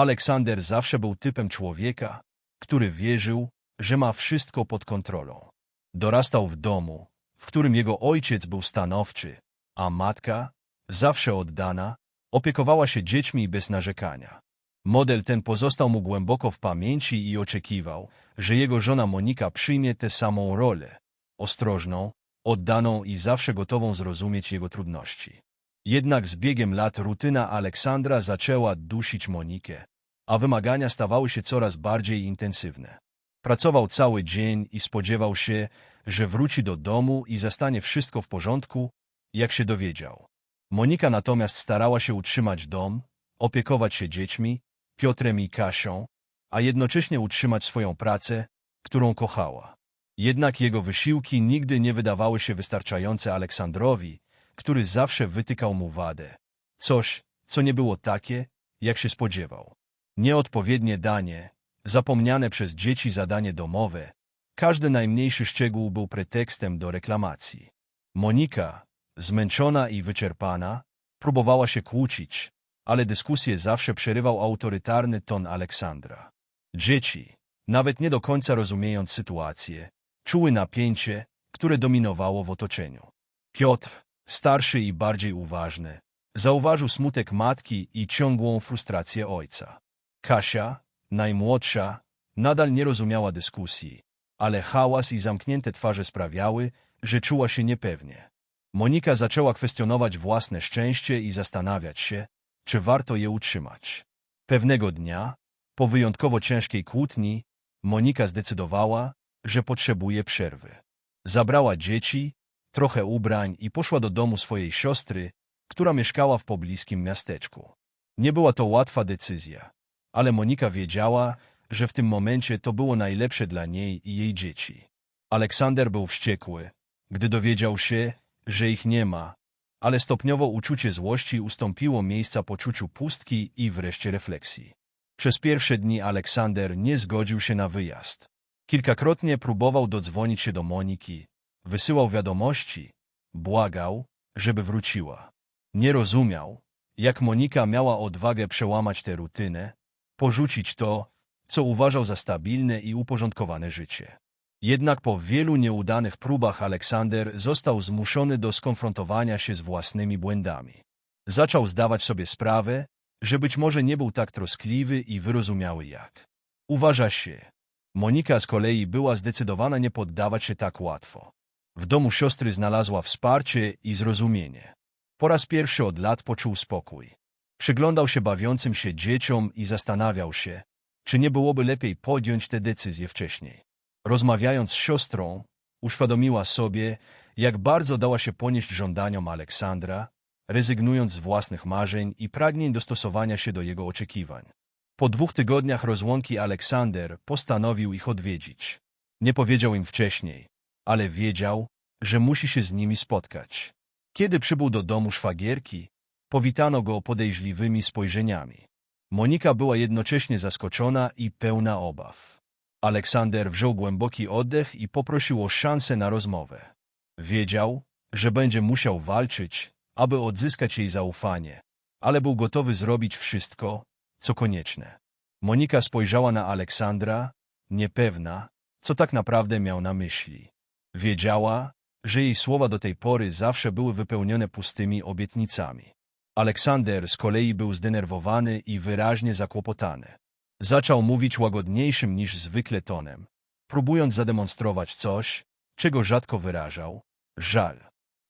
Aleksander zawsze był typem człowieka, który wierzył, że ma wszystko pod kontrolą. Dorastał w domu, w którym jego ojciec był stanowczy, a matka, zawsze oddana, opiekowała się dziećmi bez narzekania. Model ten pozostał mu głęboko w pamięci i oczekiwał, że jego żona Monika przyjmie tę samą rolę, ostrożną, oddaną i zawsze gotową zrozumieć jego trudności. Jednak z biegiem lat rutyna Aleksandra zaczęła dusić Monikę, a wymagania stawały się coraz bardziej intensywne. Pracował cały dzień i spodziewał się, że wróci do domu i zastanie wszystko w porządku, jak się dowiedział. Monika natomiast starała się utrzymać dom, opiekować się dziećmi, Piotrem i Kasią, a jednocześnie utrzymać swoją pracę, którą kochała. Jednak jego wysiłki nigdy nie wydawały się wystarczające Aleksandrowi, który zawsze wytykał mu wadę. Coś, co nie było takie, jak się spodziewał. Nieodpowiednie danie, zapomniane przez dzieci zadanie domowe, każdy najmniejszy szczegół był pretekstem do reklamacji. Monika, zmęczona i wyczerpana, próbowała się kłócić, ale dyskusję zawsze przerywał autorytarny ton Aleksandra. Dzieci, nawet nie do końca rozumiejąc sytuację, czuły napięcie, które dominowało w otoczeniu. Piotr, starszy i bardziej uważny, zauważył smutek matki i ciągłą frustrację ojca. Kasia, najmłodsza, nadal nie rozumiała dyskusji, ale hałas i zamknięte twarze sprawiały, że czuła się niepewnie. Monika zaczęła kwestionować własne szczęście i zastanawiać się, czy warto je utrzymać. Pewnego dnia, po wyjątkowo ciężkiej kłótni, Monika zdecydowała, że potrzebuje przerwy. Zabrała dzieci, trochę ubrań i poszła do domu swojej siostry, która mieszkała w pobliskim miasteczku. Nie była to łatwa decyzja, ale Monika wiedziała, że w tym momencie to było najlepsze dla niej i jej dzieci. Aleksander był wściekły, gdy dowiedział się, że ich nie ma, ale stopniowo uczucie złości ustąpiło miejsca poczuciu pustki i wreszcie refleksji. Przez pierwsze dni Aleksander nie zgodził się na wyjazd. Kilkakrotnie próbował dodzwonić się do Moniki, wysyłał wiadomości, błagał, żeby wróciła. Nie rozumiał, jak Monika miała odwagę przełamać tę rutynę, porzucić to, co uważał za stabilne i uporządkowane życie. Jednak po wielu nieudanych próbach Aleksander został zmuszony do skonfrontowania się z własnymi błędami. Zaczął zdawać sobie sprawę, że być może nie był tak troskliwy i wyrozumiały jak. Uważa się. Monika z kolei była zdecydowana nie poddawać się tak łatwo. W domu siostry znalazła wsparcie i zrozumienie. Po raz pierwszy od lat poczuł spokój. Przyglądał się bawiącym się dzieciom i zastanawiał się, czy nie byłoby lepiej podjąć tę decyzję wcześniej. Rozmawiając z siostrą, uświadomiła sobie, jak bardzo dała się ponieść żądaniom Aleksandra, rezygnując z własnych marzeń i pragnień dostosowania się do jego oczekiwań. Po dwóch tygodniach rozłąki Aleksander postanowił ich odwiedzić. Nie powiedział im wcześniej, ale wiedział, że musi się z nimi spotkać. Kiedy przybył do domu szwagierki, powitano go podejrzliwymi spojrzeniami. Monika była jednocześnie zaskoczona i pełna obaw. Aleksander wziął głęboki oddech i poprosił o szansę na rozmowę. Wiedział, że będzie musiał walczyć, aby odzyskać jej zaufanie, ale był gotowy zrobić wszystko, co konieczne. Monika spojrzała na Aleksandra, niepewna, co tak naprawdę miał na myśli. Wiedziała, że jej słowa do tej pory zawsze były wypełnione pustymi obietnicami. Aleksander z kolei był zdenerwowany i wyraźnie zakłopotany. Zaczął mówić łagodniejszym niż zwykle tonem, próbując zademonstrować coś, czego rzadko wyrażał. Żal.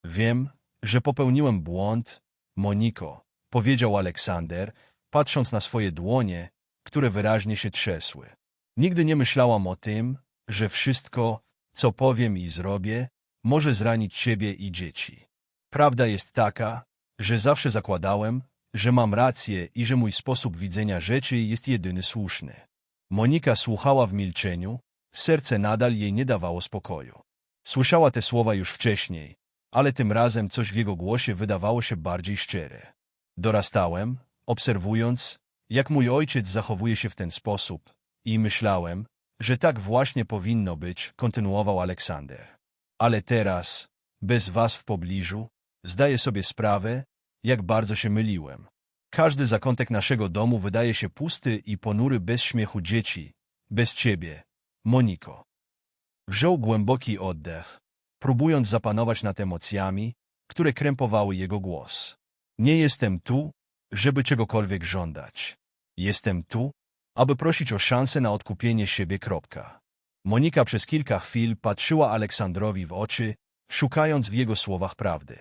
Wiem, że popełniłem błąd, Moniko, powiedział Aleksander, patrząc na swoje dłonie, które wyraźnie się trzesły. Nigdy nie myślałam o tym, że wszystko, co powiem i zrobię, może zranić ciebie i dzieci. Prawda jest taka, że zawsze zakładałem, że mam rację i że mój sposób widzenia rzeczy jest jedyny słuszny. Monika słuchała w milczeniu, serce nadal jej nie dawało spokoju. Słyszała te słowa już wcześniej, ale tym razem coś w jego głosie wydawało się bardziej szczere. Dorastałem, obserwując, jak mój ojciec zachowuje się w ten sposób, i myślałem, że tak właśnie powinno być, kontynuował Aleksander. Ale teraz, bez was w pobliżu, zdaję sobie sprawę, jak bardzo się myliłem. Każdy zakątek naszego domu wydaje się pusty i ponury bez śmiechu dzieci, bez ciebie, Moniko. Wziął głęboki oddech, próbując zapanować nad emocjami, które krępowały jego głos. Nie jestem tu, żeby czegokolwiek żądać. Jestem tu, aby prosić o szansę na odkupienie siebie. Kropka. Monika przez kilka chwil patrzyła Aleksandrowi w oczy, szukając w jego słowach prawdy.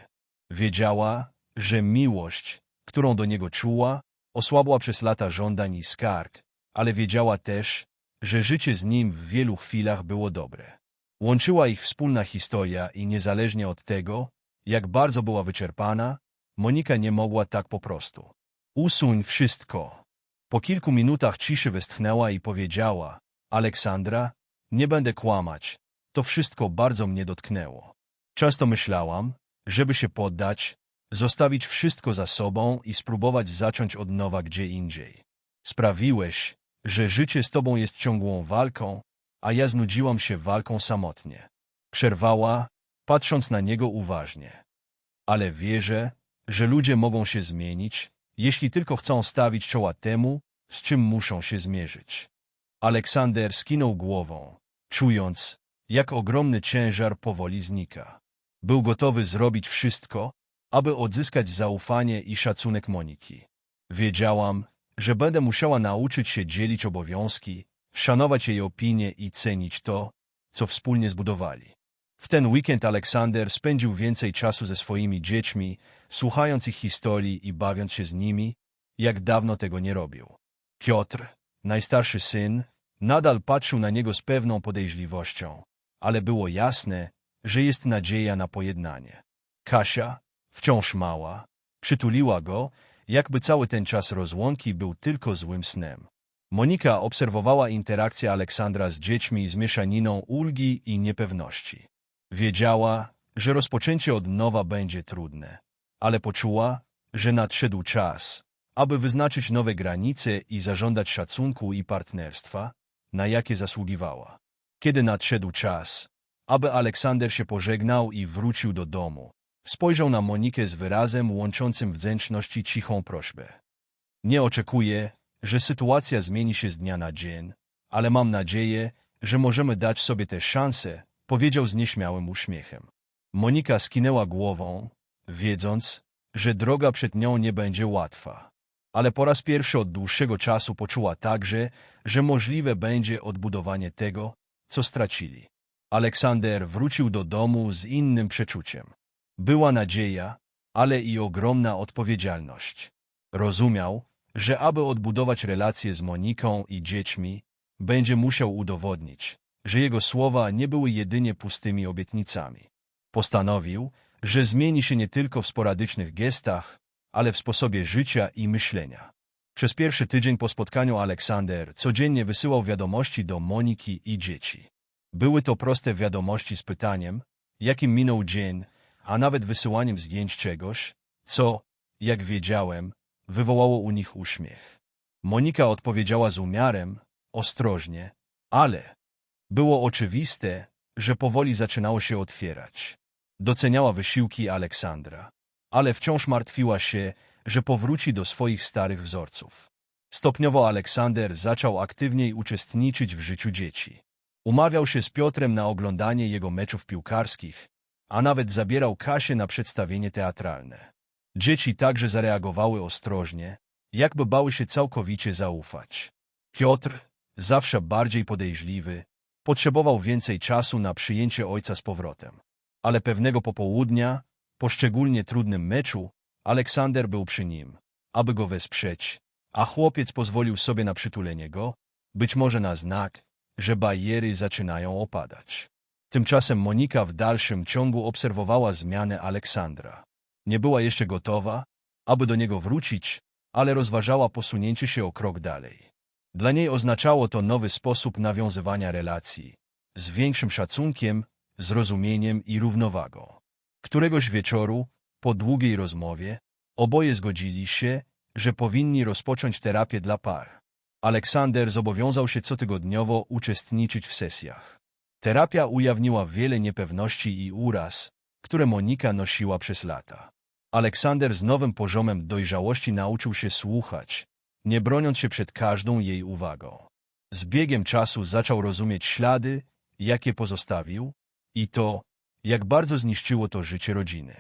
Wiedziała, że miłość, którą do niego czuła, osłabła przez lata żądań i skarg, ale wiedziała też, że życie z nim w wielu chwilach było dobre. Łączyła ich wspólna historia i niezależnie od tego, jak bardzo była wyczerpana, Monika nie mogła tak po prostu. Usuń wszystko. Po kilku minutach ciszy westchnęła i powiedziała, Aleksandra, nie będę kłamać, to wszystko bardzo mnie dotknęło. Często myślałam, żeby się poddać, zostawić wszystko za sobą i spróbować zacząć od nowa gdzie indziej. Sprawiłeś, że życie z tobą jest ciągłą walką, a ja znudziłam się walką samotnie. Przerwała, patrząc na niego uważnie. Ale wierzę, że ludzie mogą się zmienić, jeśli tylko chcą stawić czoła temu, z czym muszą się zmierzyć. Aleksander skinął głową, czując, jak ogromny ciężar powoli znika. Był gotowy zrobić wszystko, aby odzyskać zaufanie i szacunek Moniki. Wiedziałam, że będę musiała nauczyć się dzielić obowiązki, szanować jej opinie i cenić to, co wspólnie zbudowali. W ten weekend Aleksander spędził więcej czasu ze swoimi dziećmi, słuchając ich historii i bawiąc się z nimi, jak dawno tego nie robił. Piotr, najstarszy syn, nadal patrzył na niego z pewną podejrzliwością, ale było jasne, że jest nadzieja na pojednanie. Kasia, wciąż mała, przytuliła go, jakby cały ten czas rozłąki był tylko złym snem. Monika obserwowała interakcję Aleksandra z dziećmi z mieszaniną ulgi i niepewności. Wiedziała, że rozpoczęcie od nowa będzie trudne, ale poczuła, że nadszedł czas, aby wyznaczyć nowe granice i zażądać szacunku i partnerstwa, na jakie zasługiwała. Kiedy nadszedł czas, aby Aleksander się pożegnał i wrócił do domu, spojrzał na Monikę z wyrazem łączącym wdzięczność i cichą prośbę. Nie oczekuję, że sytuacja zmieni się z dnia na dzień, ale mam nadzieję, że możemy dać sobie tę szansę, powiedział z nieśmiałym uśmiechem. Monika skinęła głową, wiedząc, że droga przed nią nie będzie łatwa. Ale po raz pierwszy od dłuższego czasu poczuła także, że możliwe będzie odbudowanie tego, co stracili. Aleksander wrócił do domu z innym przeczuciem. Była nadzieja, ale i ogromna odpowiedzialność. Rozumiał, że aby odbudować relacje z Moniką i dziećmi, będzie musiał udowodnić, że jego słowa nie były jedynie pustymi obietnicami. Postanowił, że zmieni się nie tylko w sporadycznych gestach, ale w sposobie życia i myślenia. Przez pierwszy tydzień po spotkaniu Aleksander codziennie wysyłał wiadomości do Moniki i dzieci. Były to proste wiadomości z pytaniem, jakim minął dzień, a nawet wysyłaniem zdjęć czegoś, co, jak wiedziałem, wywołało u nich uśmiech. Monika odpowiedziała z umiarem, ostrożnie, ale było oczywiste, że powoli zaczynało się otwierać. Doceniała wysiłki Aleksandra, ale wciąż martwiła się, że powróci do swoich starych wzorców. Stopniowo Aleksander zaczął aktywniej uczestniczyć w życiu dzieci. Umawiał się z Piotrem na oglądanie jego meczów piłkarskich, a nawet zabierał Kasię na przedstawienie teatralne. Dzieci także zareagowały ostrożnie, jakby bały się całkowicie zaufać. Piotr, zawsze bardziej podejrzliwy, potrzebował więcej czasu na przyjęcie ojca z powrotem. Ale pewnego popołudnia, po szczególnie trudnym meczu, Aleksander był przy nim, aby go wesprzeć, a chłopiec pozwolił sobie na przytulenie go, być może na znak, że bariery zaczynają opadać. Tymczasem Monika w dalszym ciągu obserwowała zmianę Aleksandra. Nie była jeszcze gotowa, aby do niego wrócić, ale rozważała posunięcie się o krok dalej. Dla niej oznaczało to nowy sposób nawiązywania relacji, z większym szacunkiem, zrozumieniem i równowagą. Któregoś wieczoru, po długiej rozmowie, oboje zgodzili się, że powinni rozpocząć terapię dla par. Aleksander zobowiązał się cotygodniowo uczestniczyć w sesjach. Terapia ujawniła wiele niepewności i uraz, które Monika nosiła przez lata. Aleksander z nowym poziomem dojrzałości nauczył się słuchać, nie broniąc się przed każdą jej uwagą. Z biegiem czasu zaczął rozumieć ślady, jakie pozostawił i to, jak bardzo zniszczyło to życie rodziny.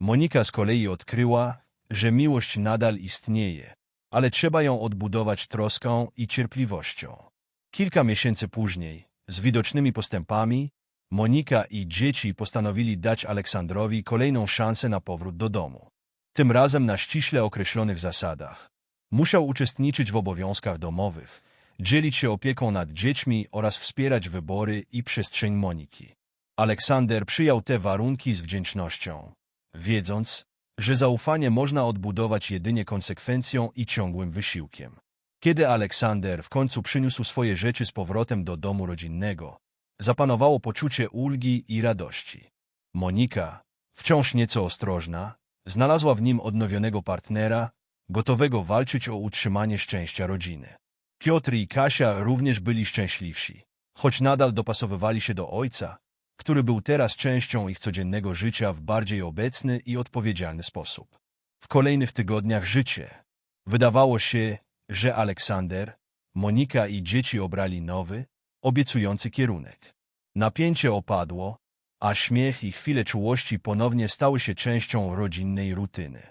Monika z kolei odkryła, że miłość nadal istnieje, ale trzeba ją odbudować troską i cierpliwością. Kilka miesięcy później, z widocznymi postępami, Monika i dzieci postanowili dać Aleksandrowi kolejną szansę na powrót do domu. Tym razem na ściśle określonych zasadach. Musiał uczestniczyć w obowiązkach domowych, dzielić się opieką nad dziećmi oraz wspierać wybory i przestrzeń Moniki. Aleksander przyjął te warunki z wdzięcznością, wiedząc, że zaufanie można odbudować jedynie konsekwencją i ciągłym wysiłkiem. Kiedy Aleksander w końcu przyniósł swoje rzeczy z powrotem do domu rodzinnego, zapanowało poczucie ulgi i radości. Monika, wciąż nieco ostrożna, znalazła w nim odnowionego partnera, gotowego walczyć o utrzymanie szczęścia rodziny. Piotr i Kasia również byli szczęśliwsi, choć nadal dopasowywali się do ojca, który był teraz częścią ich codziennego życia w bardziej obecny i odpowiedzialny sposób. W kolejnych tygodniach życie. Wydawało się, że Aleksander, Monika i dzieci obrali nowy, obiecujący kierunek. Napięcie opadło, a śmiech i chwile czułości ponownie stały się częścią rodzinnej rutyny.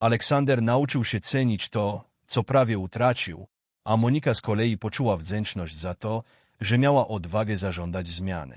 Aleksander nauczył się cenić to, co prawie utracił, a Monika z kolei poczuła wdzięczność za to, że miała odwagę zażądać zmiany.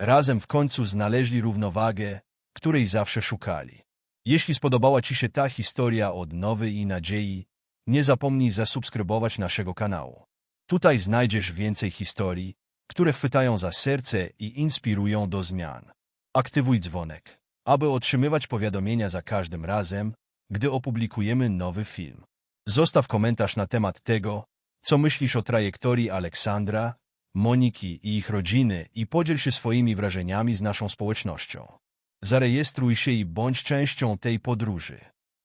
Razem w końcu znaleźli równowagę, której zawsze szukali. Jeśli spodobała Ci się ta historia od Nowy i Nadziei, nie zapomnij zasubskrybować naszego kanału. Tutaj znajdziesz więcej historii, które chwytają za serce i inspirują do zmian. Aktywuj dzwonek, aby otrzymywać powiadomienia za każdym razem, gdy opublikujemy nowy film. Zostaw komentarz na temat tego, co myślisz o trajektorii Aleksandra, Moniki i ich rodziny i podziel się swoimi wrażeniami z naszą społecznością. Zarejestruj się i bądź częścią tej podróży.